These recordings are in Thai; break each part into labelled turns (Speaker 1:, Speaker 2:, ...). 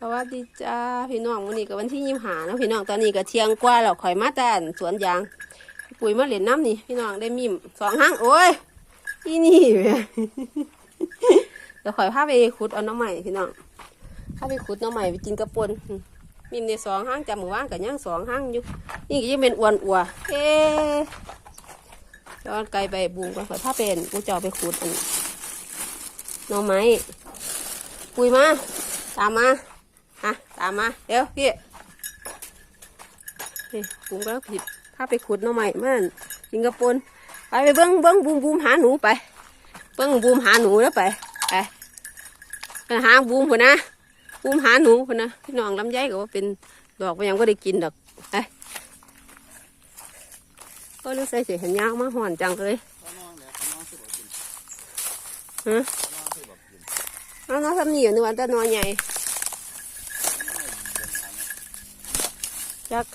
Speaker 1: สวัสดีจ้าพี่น้องวันนี้ก็วันที่ยี่หานะพี่น้องตอนนี้ก็เที่ยงกว่าแล้วข่อยมาแต่สวนยาง ปุ๋ยมาเหรียญน้ำนี่พี่น้องได้มิมสองห้างโอ้ยอีนี่เดี๋ยวข่อยพาไปขุดเอาน้ำใหม่พี่น้องพาไปขุดน้ำใหม่ไปกินกระปนมิมในสองห้างจำหมู่านกับย่างสองห้างอยู่นี่ก็ยังเป็นอ้วนอัวเอ๊ย้อนไกลไปบูมกันข่อยพาเป็นกูจะเอไปขุดอันหน้ำไม้ปุ๋ยมาตามมา ฮะตามมาเดี๋ยวพี่นี่ผมก็ผิดพาไปขุดหน่อใหม่มันกินกระปนไปไปเบิ้งเบิ้งบูมบูมหาหนูไป เบิ้งบูมหาหนูแล้วไปไปหาบูมคนนะบูมหาหนูคนนะพี่น้องลำไยก็ว่าเป็นดอกไปยังก็ได้กินดอกไปก็รู้สึกเสียเห็นยาวมาห่อนจังเลยฮะเอาน้องทำนี่อยู่ในวันตะนอนใหญ่ จัก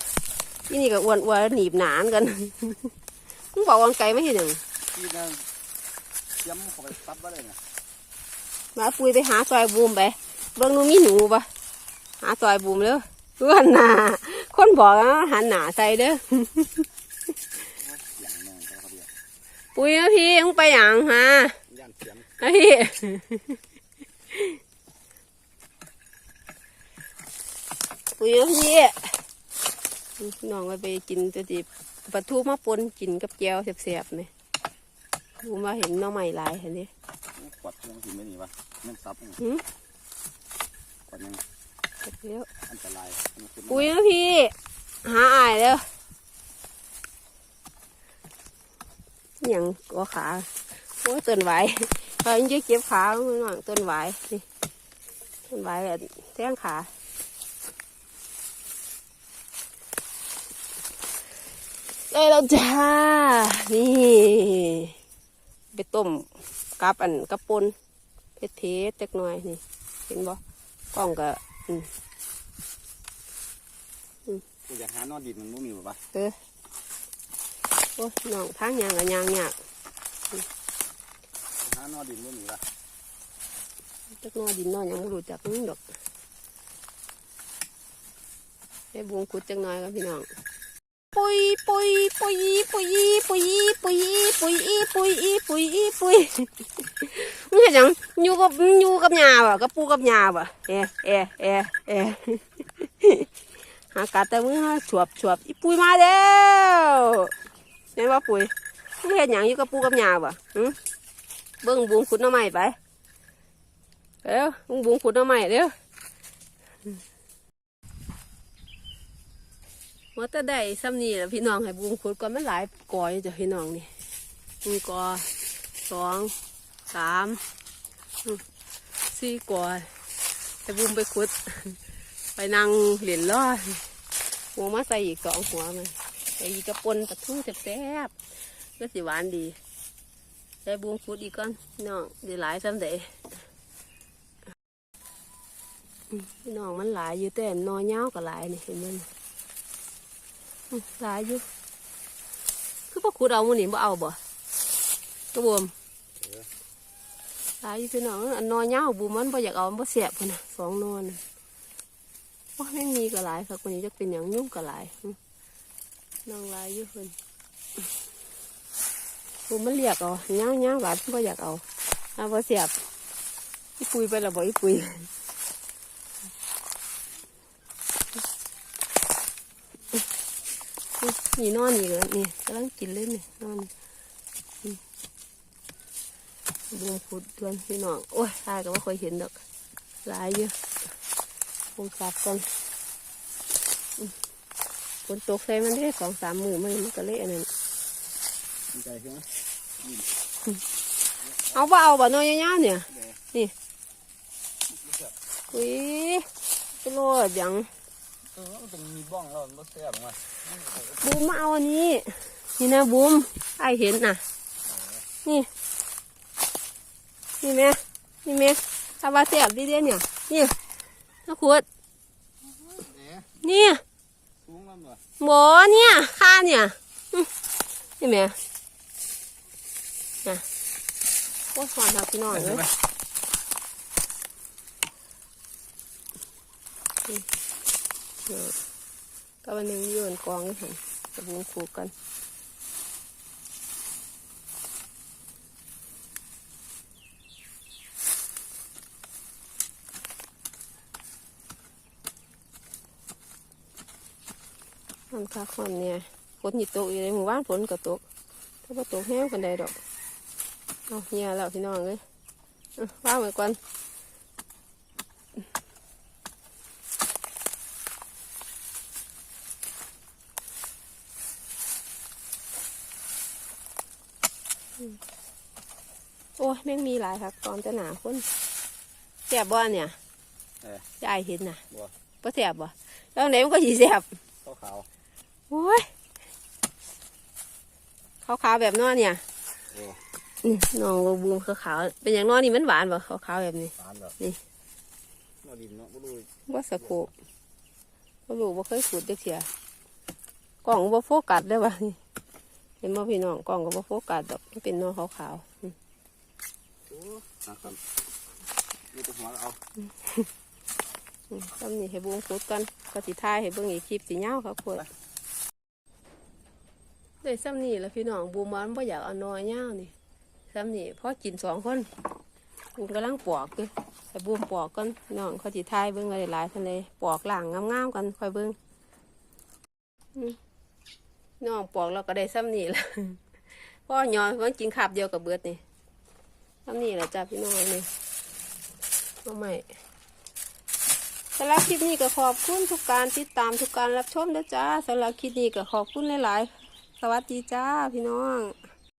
Speaker 1: ที่นี่ก็อ้วนอ้วนๆหนีบหนานกันมึงบอกวางไก่ไม่ใช่หนึ่ง
Speaker 2: ที่นั่งย้ำเข้าไปซับไว้เลยเนี่ย
Speaker 1: มาปุยไปหาซอยบูมไป เบิ่งหนูมีหนูปะหาซอยบูมเด้อเพื่อนน่ะคนบอกนะหันหนาใส่เด้อ
Speaker 2: อย่างนั่งก็เขาเดียว
Speaker 1: ปุยนะพี่มึงไปหยังฮะ
Speaker 2: ย่านเสียง
Speaker 1: ไอ้พี่ปุยนะพี่ น้องไปไปกินตัวจีปลาทูมาปนกินกับแก้วเสียบๆไหมบูมมาเห็นหน้องใหม่หลายเห็นดิ
Speaker 2: กดยังสิไม่หนีวะนั่นซับยัง
Speaker 1: หืม
Speaker 2: กดยัง
Speaker 1: เก็บเลี้ยว
Speaker 2: อันตรายมันขึ้น
Speaker 1: ปุ้ยนะพี่ หาอายเด้ออหย่างก็ขาโอ้ยต้นไหวเขายังจะเก็บขาหน่อยต้นไหวนี่ต้นไหวแบบแท่งขา ได้แล้วจ้า นี่ ไปต้มกับอันกับปนเพชรเทสเล็กน้อยนี่ เห็นบ่กล้องก็
Speaker 2: กูอยากหานอนดินมันไม่มีแบบว่า
Speaker 1: เออโอ้ยน้องทางยางกับยางยาก
Speaker 2: หานอนดินไม่มีวะ
Speaker 1: จักหนอดินนอนยังไม่รู้จักนี่ดอกได้บวงขุดจังหน่อยครับพี่น้อง ปุยปุยปุยปุยปุยปุยปุยปุยปุยปุยมึงเห็นยังอยู่กับอยู่กับยาบ่กับปูกับยาบ่เอเอเอเอหากาแต่มึงหาสวบสวบอีปุยมาแล้วเห็นว่าปุยมึงเห็นยังอยู่กับปูกับยาบ่หึเบิ้งบวงขุดหน้ำใหม่ไปเร็วมึงบุงขุดเอาใหม่เร็ว ว่าแต่ได้ซ้ำนี่แหละพี่น้องให้บุ้งขุดก่อนมันหลายกอยจ้ะพี่น้องนี่หนึ่งกอสองสามสี่กอให้บุ้งไปขุด ไปนั่งเหรียญล้อหัวมาใส่อีกสองหัวมันใส่อีกกระปนปลาทูแซ่บๆก็สิหวานดีใส่บุงขุดอีกก่อนพี่น้องเดี๋ยวหลายซ้ำเดพี่น้องมันหลายอยู่แต่นอยเงาก็หลายนี่เห็นมัน หลายอยู่ คือพวกขุดเอามันนี่บ่เอาบ่กระบวมหลายอยู่พี่น้องอันนอยเงาบูมันบ่อยากเอามันบ่เสียบพุ่นนะสองนอนว่าไม่มีก็หลายค่ะคนนี้จะเป็นอย่างยุ่งก็หลายอื้อน้องหลายอยู่เพิ่นบูมันเรียกเอาเงาเงาหลายบ่อยากเอาเอาบ่เสียบอีปุยไปละบ่อีปุย นี่นอนอีกแล้วนี่กำลังกินเลยนี่นอนอืมบวงขุดดวนพี่น้อง โอ้ยตายก็ว่าเคยเห็นดอกหลายเยอะวงกลับกันอืมฝนตกใส่มันได้สองสามมือมันมันก็เละอันนั้น
Speaker 2: ดีใจใช่ไหม
Speaker 1: เอาบ่เอาบ่น้อยยาวๆเนี่ย
Speaker 2: เดี๋ยว
Speaker 1: อุ้ยไปโลดหยัง
Speaker 2: เออมันต้องมีบ้องแล้วมันบ่แซ่บมา
Speaker 1: บูมมาเอาอันนี้ นี่นะบูมไอเห็นน่ะ นี่ นี่แม่นี่แม่ถ้าว่าเสียบดีเดียเนี่ย นี่นะขวดนี่
Speaker 2: สูงแล้วมั้ย
Speaker 1: หมอเนี่ยข้าเนี่ยนี่แม่น่ะโอ้ยหอนทักพี่น้องเลย
Speaker 2: เอื
Speaker 1: มเนาะก็วันหนึ่งโยนกองนี่หันกระบุงคูกันมันคักมันเนี่ยฝนหยิบตกอยู่ในหมู่บ้านฝนก็ตกถ้าบ่าตกแห้งกันใดดอกเอาเหียแล้วพี่น้องเลยว่างไว้ก่อนอืม โอ้ยแม่งมีหลายครับตอนจะหนาคนแสบบ่เนี่ย
Speaker 2: เออ
Speaker 1: ยายเห็นน่ะ
Speaker 2: บ่
Speaker 1: บ่แสบบ่แล้วไหนมันก็สีแสบ
Speaker 2: ขาวขาว
Speaker 1: โอ้ยขาวๆแบบนอเนี่ย
Speaker 2: ๆโอ้
Speaker 1: นี่น้องก็บูมขาวๆเป็นอย่างนอนี่มันหวานบ่ขาวๆแบบนี้
Speaker 2: สารแบบ
Speaker 1: นี่
Speaker 2: นอดินเนาะบ่รู้
Speaker 1: ว่าสะโคบบ่รู้บ่เคยขุดเด็กเสียกล่องบ่โฟกัสได้อบ่นี่ เห็นบ่พี่น้องกล่องก็บ่โฟกัสดอกมันเป็นนอขาวๆอืม
Speaker 2: โอ้นะครับนี่ตัวหัวเราเอา
Speaker 1: อืมตำนี้ให้บูมขุดกันก็สิทายให้เบิ่งอีกคลิปสิยาวครับขุดได้ซ้ำนี่แหล้วพี่น้องบูมว่ามันบ่อยากเอานอยยาวนี่ซ้ำนี่พอกินสองคนบูมกำลังปอกอยู่แต่บูมปอกก่อนพี่น้องเขาสิทายเบิ่งไว้หลายๆทันเลยปอกหลังงามๆกันค่อยเบิ่งอืม น้องปอกเราก็ได้ซ้ำนี่แหละพ่อยอนเพิ่งกินขาบเดียวกับเบิดนี่ซ้ำนี่แหละจ้าพี่น้องนี่เอาใหม่สำหรับคลิปนี้ก็ขอบคุณทุกการติดตามทุกการรับชมนะจ้าสำหรับคลิปนี้ก็ขอบคุณหลายๆ สวัสดีจ้าพี่น้อง